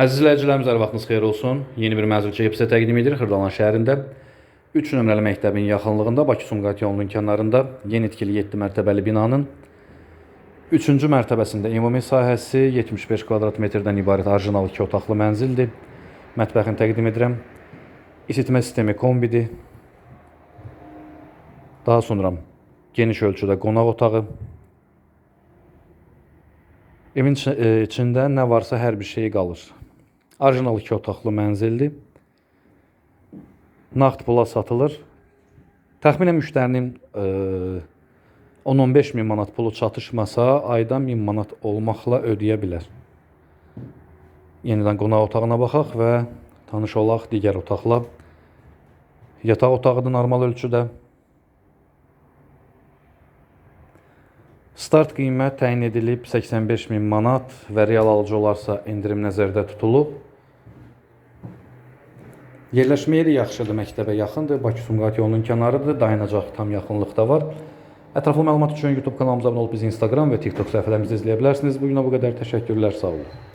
Əziz izləyicilərimiz, hər vaxtınız xeyir olsun. Yeni bir mənzil çəkib sizə təqdim edir Xırdalan şəhərində. 3 nömrəli məktəbin yaxınlığında Bakı-Sumqayıt yolunun kənarında yeni tikili 7 mərtəbəli binanın 3-cü mərtəbəsində ümumi sahəsi 75 kvadrat metrdən ibarət orijinal 2 otaqlı mənzildir. Mətbəxini təqdim edirəm. İsitmə sistemi kombidir. Daha sonra geniş ölçüdə qonaq otağı. Evin e, içində nə varsa hər bir şey qalır. Orijinal 2 otaqlı mənzildir. Nağd pula satılır. Təxminən müştərinin e, 10-15 min manat pulu çatışmasa, ayda 1000 manat olmaqla ödəyə bilər. Yenidən qonaq otağına baxaq və tanış olaq digər otaqla. Yataq otağıdır normal ölçüdə. Start qiymət təyin edilib 85 min manat və real alıcı olarsa endirim nəzərdə tutulub. Yerləşmə yeri yaxşıdır, məktəbə yaxındır, Bakı-Sumqayıt yolunun kənarıdır, dayanacaq tam yaxınlıqda var. Ətraflı məlumat üçün YouTube kanalımıza abunə olub bizi Instagram və TikTok səhifələrimizdə izləyə bilərsiniz. Bu günə bu qədər təşəkkürlər, sağ olun.